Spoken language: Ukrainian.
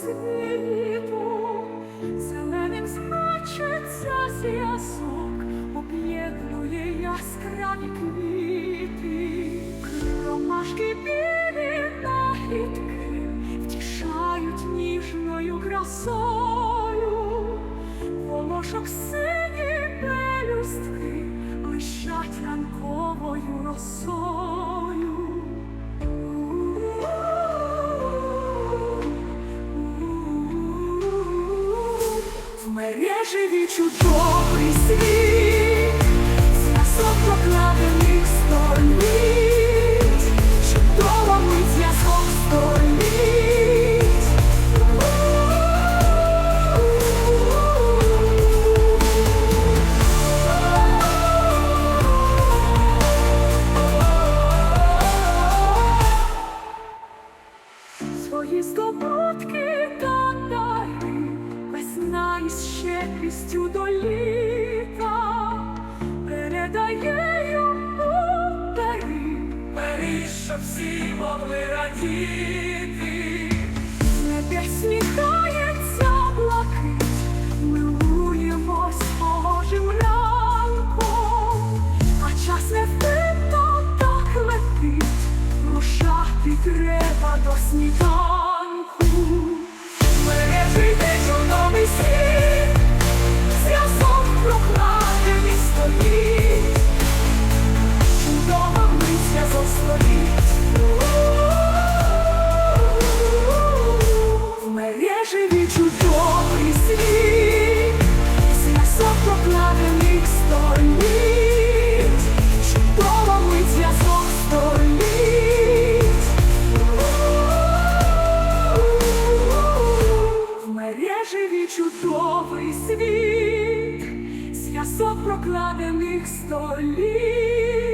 світу, зеленим значиться зв'язок, об'єднує яскраві квіти, ромашки білі нахідки втішають ніжною красою, волошок сині пелюстки лишать ранковою росою. В мережеві чудовий світ, зв'язок прокладених століть, чудова мить зв'язок століть. Свої здобутки із щедрістю до літа передає йому дари, бери, щоб всі могли радіти. З небес часок прокладених століть.